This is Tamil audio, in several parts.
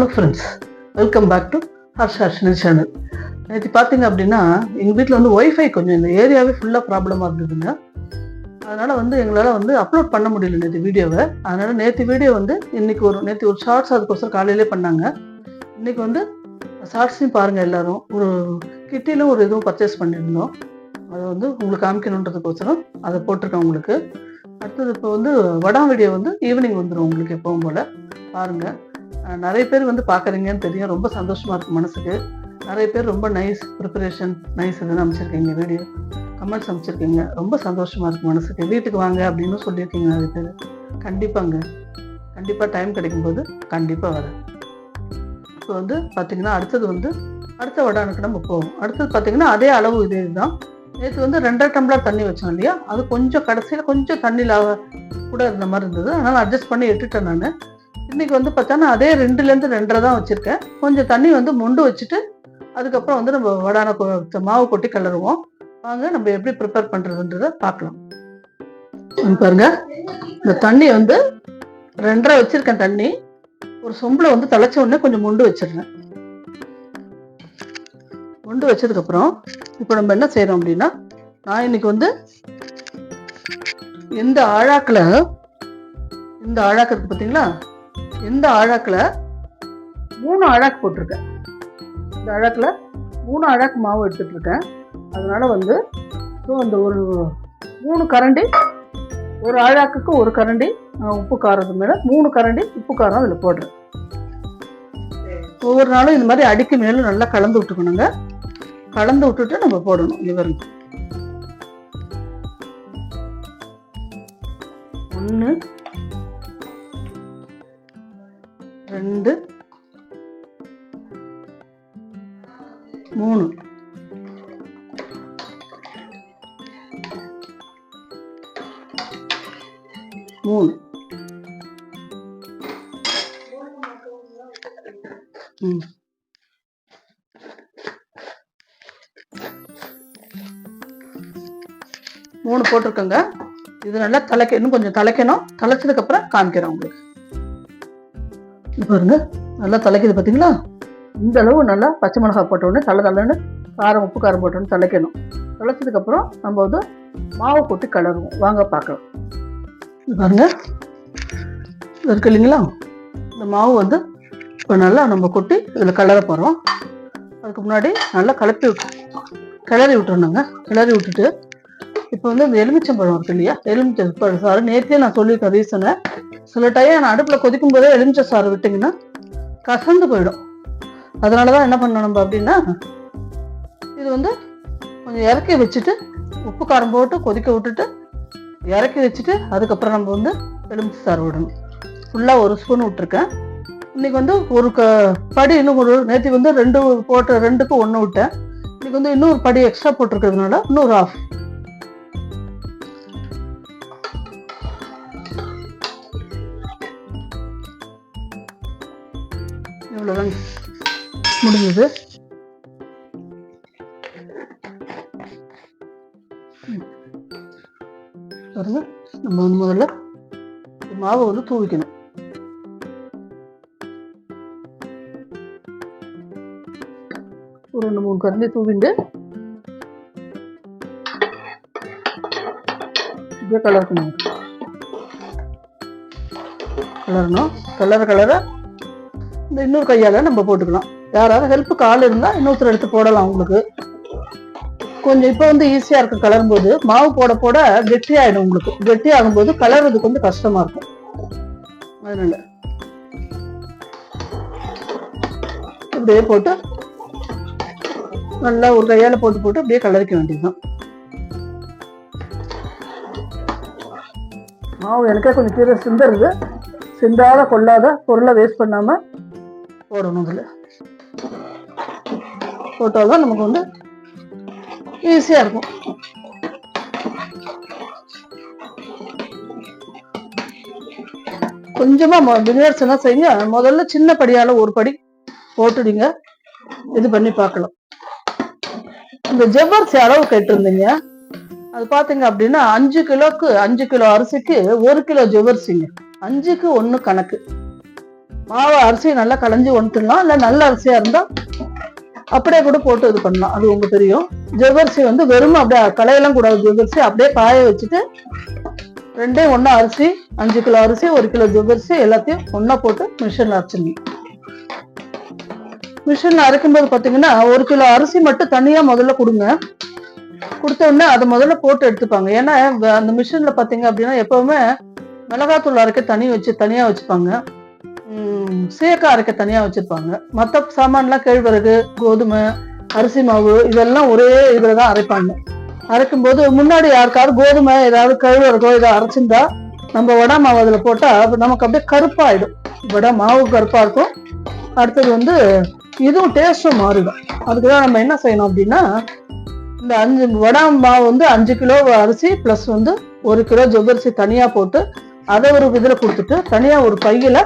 Hello friends welcome back to Harsh Harshini channel நேற்று பார்த்தீங்க அப்படின்னா எங்கள் வீட்டில் வந்து ஒய்ஃபை கொஞ்சம் இந்த ஏரியாவே ஃபுல்லாக ப்ராப்ளமாக இருந்ததுங்க. அதனால் வந்து எங்களால் வந்து அப்லோட் பண்ண முடியல நேற்று வீடியோவை. அதனால் நேற்று வீடியோ வந்து இன்றைக்கி ஒரு நேற்று ஒரு ஷார்ட்ஸ் அதுக்கோசரம் காலையிலே பண்ணாங்க. இன்னைக்கு வந்து ஷார்ட்ஸையும் பாருங்கள் எல்லாரும். ஒரு கிட்டிலும் ஒரு இதுவும் பர்ச்சேஸ் பண்ணியிருந்தோம். அதை வந்து உங்களுக்கு காமிக்கணுன்றதுக்கோசரம் அதை போட்டிருக்கேன் உங்களுக்கு. அடுத்தது இப்போ வந்து வடம் வீடியோ வந்து ஈவினிங் வந்துடும் உங்களுக்கு எப்பவும் போல். பாருங்கள் நிறைய பேர் வந்து பார்க்குறீங்கன்னு தெரியும். ரொம்ப சந்தோஷமாக இருக்கு மனசுக்கு. நிறைய பேர் ரொம்ப நைஸ் ப்ரிப்பரேஷன் நைஸ் இதுன்னு அமைச்சிருக்கீங்க வீடியோ கமெண்ட்ஸ் அமைச்சிருக்கீங்க. ரொம்ப சந்தோஷமாக இருக்கு மனசுக்கு. வீட்டுக்கு வாங்க அப்படின்னு சொல்லியிருக்கீங்க நிறைய பேர். கண்டிப்பாங்க. கண்டிப்பாக டைம் கிடைக்கும்போது கண்டிப்பாக வரேன். இப்போ வந்து பார்த்தீங்கன்னா அடுத்தது வந்து அடுத்த வடானுக்கு நம்ம போவோம். அடுத்தது பார்த்தீங்கன்னா அதே அளவு இதே இதுதான். நேற்று வந்து ரெண்டரை டம்ளர் தண்ணி வச்சோம் இல்லையா? அது கொஞ்சம் கடைசியில் கொஞ்சம் தண்ணியில் கூட இருந்த மாதிரி இருந்தது. அதனால் அட்ஜஸ்ட் பண்ணி எட்டுட்டேன் நான். இன்னைக்கு வந்து பார்த்தோன்னா அதே ரெண்டுலேருந்து ரெண்டரை தான் வச்சுருக்கேன். கொஞ்சம் தண்ணி வந்து மொண்டு வச்சுட்டு அதுக்கப்புறம் வந்து நம்ம வடான கொ- மாவு கொட்டி கிளறுவோம். வாங்க நம்ம எப்படி ப்ரிப்பேர் பண்ணுறதுன்றத பார்க்கலாம். பாருங்க இந்த தண்ணி வந்து ரெண்டரை வச்சிருக்கேன் தண்ணி. ஒரு சொம்பில் வந்து தலைச்ச உடனே கொஞ்சம் முண்டு வச்சிடுறேன். முண்டு வச்சதுக்கப்புறம் இப்போ நம்ம என்ன செய்கிறோம் அப்படின்னா நான் இன்னைக்கு வந்து எந்த ஆழாக்கில் இந்த ஆழாக்கு இருக்கு பார்த்தீங்களா எந்த அழகில்? மூணு ஆழாக்கு போட்டிருக்கேன். இந்த அழகில் மூணு ஆழாக்கு மாவு எடுத்துட்டு இருக்கேன் அதனால வந்து ஸோ அந்த ஒரு மூணு கரண்டி ஒரு அழாக்குக்கு ஒரு கரண்டி உப்பு காரத்து மேலே மூணு கரண்டி உப்பு காரம் அதில் போடுறேன். ஒவ்வொரு நாளும் இந்த மாதிரி அடிக்கு மேலும் நல்லா கலந்து விட்டுக்கணுங்க. கலந்து விட்டுட்டு நம்ம போடணும் இவர் ஒன்று ரெண்டு. மூணு. மூணு. ம். மூணு போட்டிருக்கோங்க. இது நல்லா தலைக்க இன்னும் கொஞ்சம் தலைக்கணும். தலைச்சதுக்கு அப்புறம் காமிக்கிறேன் உங்களுக்கு. பாருங்க. நல்லா தலைக்குது பார்த்தீங்களா இந்த அளவு நல்லா பச்சை மிளகாய் போட்டோடனே தலை தலைன்னு காரம் உப்பு காரம் போட்டோன்னு தலைக்கணும் தலைச்சதுக்கப்புறம் நம்ம வந்து மாவு கொட்டி கிளருவோம் வாங்க பார்க்கலாம். இது பாருங்க. இருக்கு இல்லைங்களா? இந்த மாவு வந்து இப்போ நல்லா நம்ம கொட்டி இதில் கலர போகிறோம் அதுக்கு முன்னாடி நல்லா கலப்பி விட்டு கிளறி விட்டுறணுங்க. கிளறி விட்டுட்டு இப்போ வந்து இந்த எலுமிச்சம்பழம் இருக்கு இல்லையா? எலுமிச்சம்பழம் சாரு நேற்றே நான் சொல்லியிருக்கேன் ரீசனை சில டைம் நான் அடுப்பில் கொதிக்கும் போதே எலுமிச்சை சாறு விட்டிங்கன்னா கசந்து போயிடும். அதனால தான் என்ன பண்ணணும் நம்ம அப்படின்னா இது வந்து கொஞ்சம் இறக்கி வச்சுட்டு உப்பு காரம் போட்டு கொதிக்க விட்டுட்டு இறக்கி வச்சுட்டு அதுக்கப்புறம் நம்ம வந்து எலுமிச்சை சாறு விடணும். ஃபுல்லாக ஒரு ஸ்பூன் விட்டுருக்கேன். இன்னைக்கு வந்து ஒரு க படி இன்னும் ஒரு நேற்று வந்து ரெண்டு போட்டு ரெண்டுக்கு ஒன்று விட்டேன். இன்னைக்கு வந்து இன்னும் ஒரு படி எக்ஸ்ட்ரா போட்டிருக்கிறதுனால இன்னொரு ஆஃப் இவ்வளோதாங்க முடிஞ்சது. பாருங்க நம்ம வந்து முதல்ல மாவை வந்து தூவிக்கணும். ஒரு ரெண்டு மூணு கரண்டி தூவிண்டு இப்படியே கலர்க்கணும் கலரணும் கலர் கலரை இந்த இன்னொரு கையால் நம்ம போட்டுக்கலாம். யாராவது ஹெல்ப்புக்கு ஆள் இருந்தால் இன்னொருத்தர் எடுத்து போடலாம் உங்களுக்கு. கொஞ்சம் இப்போ வந்து ஈஸியாக இருக்கும் கலரும் போது மாவு போட போட கெட்டியாயிடும் உங்களுக்கு. கெட்டி ஆகும்போது கலர்றதுக்கு வந்து கஷ்டமா இருக்கும். அதனால இப்படியே போட்டு நல்லா ஒரு கையால் போட்டு போட்டு அப்படியே கலரிக்க வேண்டியதுதான். மாவு எனக்கே கொஞ்சம் கீரை சிந்தருது. சிந்தாத கொள்ளாத பொருளை வேஸ்ட் பண்ணாமல் போடணும் இதில். போட்டால்தான் நமக்கு வந்து ஈஸியாக இருக்கும். கொஞ்சமாக பிகினர்ஸ் என்ன செய்யுங்க. முதல்ல சின்ன படியால் ஒரு படி போட்டுடுங்க. இது பண்ணி பார்க்கலாம். இந்த ஜவ்வரிசி அளவு கேட்டிருந்தீங்க. அது பார்த்தீங்க அப்படின்னா அஞ்சு கிலோக்கு அஞ்சு கிலோ அரிசிக்கு ஒரு கிலோ ஜவ்வரிசிங்க. அஞ்சுக்கு ஒன்று கணக்கு. மாவு அரிசியை நல்லா களைஞ்சி ஒன்றுலாம் இல்லை நல்ல அரிசியா இருந்தால் அப்படியே கூட போட்டு இது பண்ணலாம். அது உங்களுக்கு தெரியும். ஜவ்வரிசி வந்து வெறும் அப்படியே களையெல்லாம் கூடாது. ஜவ்வரிசி அப்படியே காய வச்சுட்டு ரெண்டே ஒன்றா அரிசி அஞ்சு கிலோ அரிசி ஒரு கிலோ ஜவ்வரிசி எல்லாத்தையும் ஒன்றா போட்டு மிஷின்ல அரைச்சிடணும். மிஷின்ல அரைக்கும்போது பார்த்தீங்கன்னா ஒரு கிலோ அரிசி மட்டும் தனியாக முதல்ல கொடுங்க. கொடுத்த உடனே அதை முதல்ல போட்டு எடுத்துப்பாங்க. ஏன்னா அந்த மிஷினில் பார்த்தீங்க அப்படின்னா எப்போவுமே மிளகாத்தூள் அரைக்க தனி வச்சு தனியாக வச்சுப்பாங்க. உம், அரைக்க தனியா வச்சிருப்பாங்க. மத்த சாமான்லாம் கேழ்வரகு கோதுமை அரிசி மாவு இதெல்லாம் ஒரே இதுல தான் அரைப்பாங்க. அரைக்கும் போது முன்னாடி யாருக்காவது கோதுமை ஏதாவது கழுவுறதோ இதை அரைச்சிருந்தா நம்ம வடை மாவு அதுல போட்டா நமக்கு அப்படியே கருப்பாயிடும். வடை மாவு கருப்பா இருக்கும். அடுத்தது வந்து இதுவும் டேஸ்டும் மாறிடும். அதுக்குதான் நம்ம என்ன செய்யணும் அப்படின்னா இந்த அஞ்சு வடை மாவு வந்து அஞ்சு கிலோ அரிசி ப்ளஸ் வந்து ஒரு கிலோ ஜவ்வரிசி தனியா போட்டு அதை ஒரு இதில் கொடுத்துட்டு தனியா ஒரு பையில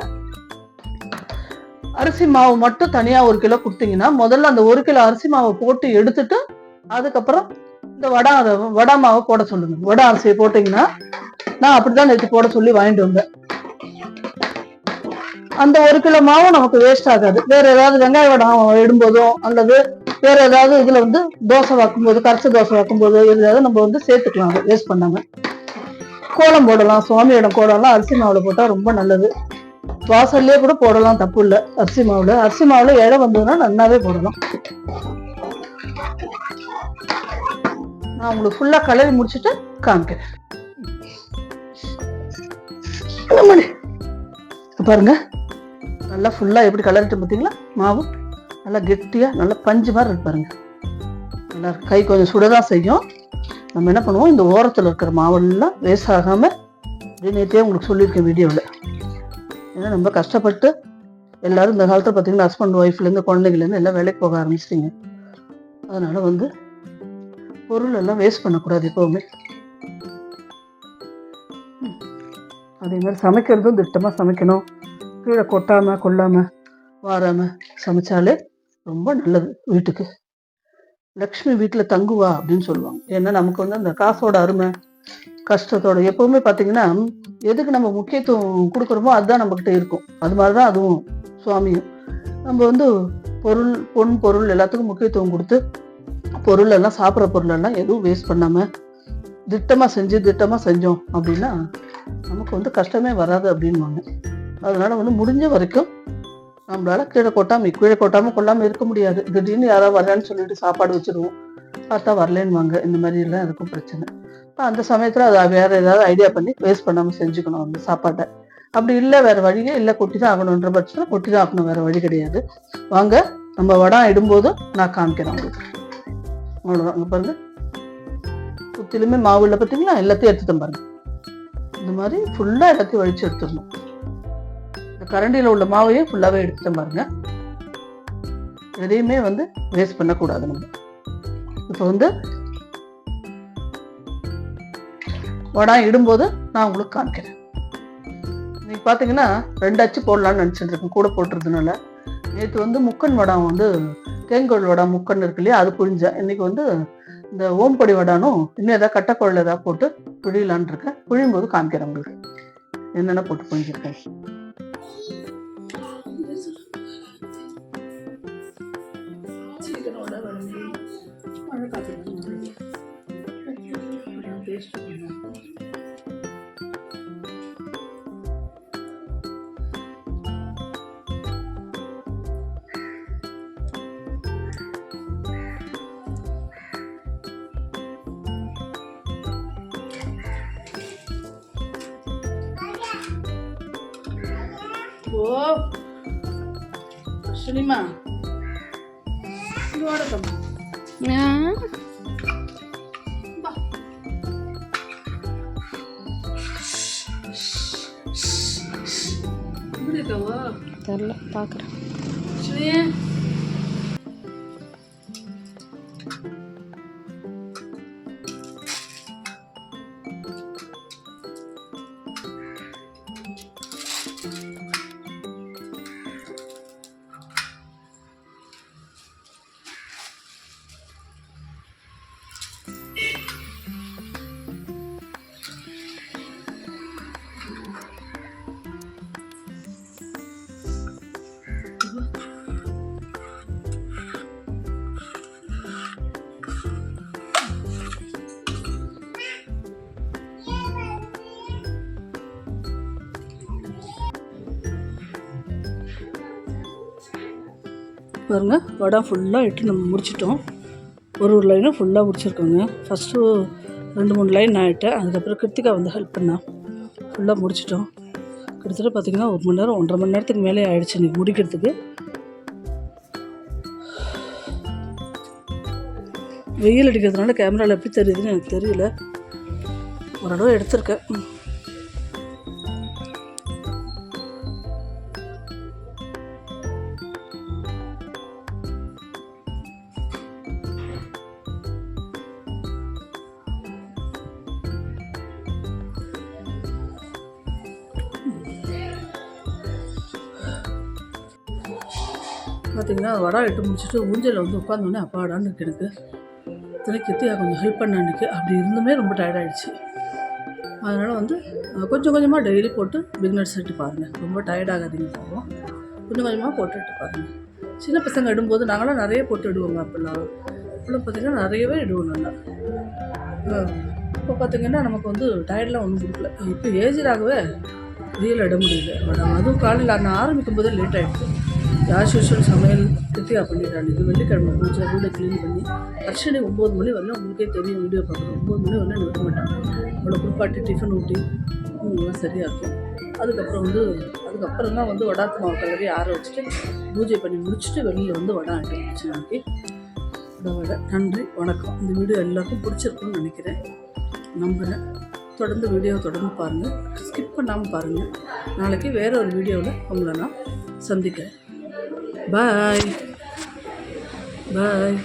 அரிசி மாவு மட்டும் தனியா ஒரு கிலோ கொடுத்தீங்கன்னா முதல்ல அந்த ஒரு கிலோ அரிசி மாவை போட்டு எடுத்துட்டு அதுக்கப்புறம் இந்த வடை வடை மாவை போட சொல்லுங்க. வடை அரிசியை போட்டிங்கன்னா நான் அப்படிதான் நேற்று போட சொல்லி வாங்கிட்டு வந்தேன். அந்த ஒரு கிலோ மாவும் நமக்கு வேஸ்ட் ஆகாது. வேற ஏதாவது வெங்காய வடம் இடும்போதோ அல்லது வேற ஏதாவது இதுல வந்து தோசை வைக்கும்போது கரைச்ச தோசை வைக்கும்போது எதாவது நம்ம வந்து சேர்த்துக்கலாம். வேஸ்ட் பண்ணாம. கோலம் போடலாம் சுவாமியிடம் கோலம்லாம் அரிசி மாவுல போட்டா ரொம்ப நல்லது. வாசல்லே கூட போடலாம் தப்பு இல்லை. அரிசி மாவுல. அரிசி மாவுல இழை வந்ததுன்னா நல்லாவே போடலாம். நான் உங்களுக்கு ஃபுல்லா கலரி முடிச்சுட்டு காமிக்கிறேன். பாருங்க. நல்லா ஃபுல்லா எப்படி கலரிட்டு பார்த்தீங்களா மாவு. நல்லா கெட்டியா நல்லா பஞ்சு மாதிரி இருக்கு பாருங்க. நல்லா கை கொஞ்சம் சுடதான் செய்யும். நம்ம என்ன பண்ணுவோம்? இந்த ஓரத்துல இருக்கிற மாவெல்லாம் வேஸ்ட் ஆகாம அப்படியே நேற்றே உங்களுக்கு சொல்லியிருக்கேன் வீடியோவில் ஏன்னா ரொம்ப கஷ்டப்பட்டு எல்லாரும் இந்த காலத்தில் பார்த்தீங்கன்னா ஹஸ்பண்ட் ஒய்ஃப்லேருந்து குழந்தைங்கலேருந்து எல்லாம் வேலைக்கு போக ஆரம்பிச்சிட்டிங்க. அதனால் வந்து பொருள் எல்லாம் வேஸ்ட் பண்ணக்கூடாது எப்போவுமே. அதே மாதிரி சமைக்கிறதும் திட்டமாக சமைக்கணும். கீழே கொட்டாமல் கொள்ளாமல் வாராமல் சமைச்சாலே ரொம்ப நல்லது வீட்டுக்கு. லக்ஷ்மி வீட்டில் தங்குவா அப்படின்னு சொல்லுவாங்க. ஏன்னா நமக்கு வந்து அந்த காசோட அருமை கஷ்டத்தோட எப்போவுமே பார்த்தீங்கன்னா எதுக்கு நம்ம முக்கியத்துவம் கொடுக்குறோமோ அதுதான் நம்மக்கிட்ட இருக்கும். அது மாதிரி தான் அதுவும் சுவாமியும். நம்ம வந்து பொருள் பொன் பொருள் எல்லாத்துக்கும் முக்கியத்துவம் கொடுத்து பொருள் எல்லாம் சாப்பிட்ற பொருள் எல்லாம் எதுவும் வேஸ்ட் பண்ணாம திட்டமா செஞ்சு திட்டமா செஞ்சோம் அப்படின்னா நமக்கு வந்து கஷ்டமே வராது அப்படின்வாங்க அதனால வந்து முடிஞ்ச வரைக்கும் நம்மளால கீழே கொட்டாம கீழே கொட்டாம கொள்ளாம இருக்க முடியாது. திடீர்னு யாராவது வரலன்னு சொல்லிட்டு சாப்பாடு வச்சிருவோம். பார்த்தா வரலன்னுவாங்க. இந்த மாதிரி எல்லாம் இருக்கும் பிரச்சனை. இப்போ அந்த சமயத்துல அதை வேற ஏதாவது ஐடியா பண்ணி வேஸ்ட் பண்ணாம செஞ்சுக்கணும் அந்த சாப்பாட்டை. அப்படி இல்லை வேற வழியே இல்லை கொட்டி தான் ஆகணுன்ற பட்சத்தில் கொட்டி தான் ஆகணும் வேற வழி கிடையாது. வாங்க நம்ம வடம் இடும்போது நான் காமிக்கிறேன் உங்களுக்கு. அவ்வளோதான் அங்கே பாருங்க. சுத்திலுமே மாவு இல்லை பார்த்தீங்களா எல்லாத்தையும் எடுத்துட்டேன் பாருங்க. இந்த மாதிரி ஃபுல்லாக எல்லாத்தையும் வழிச்சு எடுத்துடணும். இந்த கரண்டியில் உள்ள மாவையும் ஃபுல்லாகவே எடுத்துட்டேன் பாருங்க. எதையுமே வந்து வேஸ்ட் பண்ணக்கூடாது நம்ம. இப்போ வந்து வடம் இடும்போது நான் உங்களுக்கு காமிக்கிறேன். இன்னைக்கு பார்த்தீங்கன்னா ரெண்டு அச்சு போடலான்னு நினச்சிட்டு இருக்கேன் கூட போட்டுறதுனால. நேற்று வந்து முக்கன் வடம் வந்து தேங்கோல் வடம் முக்கன் இருக்கு இல்லையா அது புழிஞ்சேன் இன்னைக்கு வந்து இந்த ஓம்படி வடானும் இன்னும் ஏதாவது கட்டக்குழல் ஏதாவது போட்டு புழியலான்னு இருக்கேன். புழியும் போது காமிக்கிறேன் உங்களுக்கு. என்னென்ன போட்டு புழிஞ்சிருக்கேன். ஓ. அஸ்வினிமா இது வாடகம்மா இப்படி இருக்காவா? தெரில பார்க்குறேன் பாருங்கள் வடம் ஃபுல்லாக இட்டு நம்ம முடிச்சிட்டோம். ஒரு ஒரு லைனும் ஃபுல்லாக முடிச்சிருக்கோங்க. ஃபஸ்ட்டு ரெண்டு மூணு லைன் நான் இட்டேன். அதுக்கப்புறம் கிருத்திகா வந்து ஹெல்ப் பண்ணா. ஃபுல்லாக முடிச்சிட்டோம். கிட்டத்தட்ட பார்த்திங்கன்னா ஒரு மணி நேரம் ஒன்றரை மணி நேரத்துக்கு மேலே ஆயிடுச்சு இன்றைக்கி முடிக்கிறதுக்கு. வெயில் அடிக்கிறதுனால கேமராவில் எப்படி தெரியுதுன்னு எனக்கு தெரியல. ஓரளவு எடுத்திருக்கேன். வடா இட்டு முடிச்சுட்டு ஊஞ்சலில் வந்து உட்காந்தோடனே அப்பாடான்னு இருக்கு எனக்கு. இத்தனை கித்தியா கொஞ்சம் ஹெல்ப் பண்ண அன்றைக்கி அப்படி இருந்துமே ரொம்ப tired அதனால் வந்து கொஞ்சம் கொஞ்சமாக டெய்லி போட்டு பிக்னர்ஸ் செட்டு பாருங்கள் ரொம்ப டயர்டாகாதீங்க போவோம் பாவம். கொஞ்சம் கொஞ்சமாக போட்டுட்டு பாருங்கள் சின்ன பசங்க இடும்போது நாங்களாம் நிறைய போட்டு இடுவோங்க அப்போல்லாம். அப்போல்லாம் பார்த்தீங்கன்னா நிறையவே இடுவோம் நல்லா இப்போ பார்த்தீங்கன்னா நமக்கு வந்து டயர்ட்லாம் ஒன்றும் கொடுக்கல. இப்போ ஏஜிடாகவே வெயில் இட முடியல. பட் அதுவும் காலையில் நான் ஆரம்பிக்கும் போதே லேட் ஆகிடுச்சு யாஸ் யூஷுவல் சமையல் கிருத்திகா பண்ணிடுறாங்க? இது வெள்ளிக்கிழமை பூஜை வீடை க்ளீன் பண்ணி அர்ச்சனை ஒம்பது மணி வரலாம் உங்களுக்கே தெரியும் வீடியோ பார்க்குறோம் ஒம்பது மணி வரலாம் நிறுத்த மாட்டாங்க. அவளை குளிப்பாட்டி டிஃபன் ஊட்டி எல்லாம் சரியாக இருக்கும். அதுக்கப்புறம் வந்து அதுக்கப்புறம் தான் வந்து வடாத்து மாவு கலரி ஆற வச்சுட்டு பூஜை பண்ணி முடிச்சுட்டு வெளியில் வந்து வடை ஆட்டி வச்சு நாளைக்கு. வடை நன்றி வணக்கம். இந்த வீடியோ எல்லாருக்கும் பிடிச்சிருக்குன்னு நினைக்கிறேன். நம்புகிறேன் தொடர்ந்து வீடியோ தொடர்ந்து பாருங்கள் ஸ்கிப் பண்ணாமல் பாருங்கள் நாளைக்கு வேற ஒரு வீடியோவில் உங்களை நான் சந்திக்கிறேன். Bye. Bye.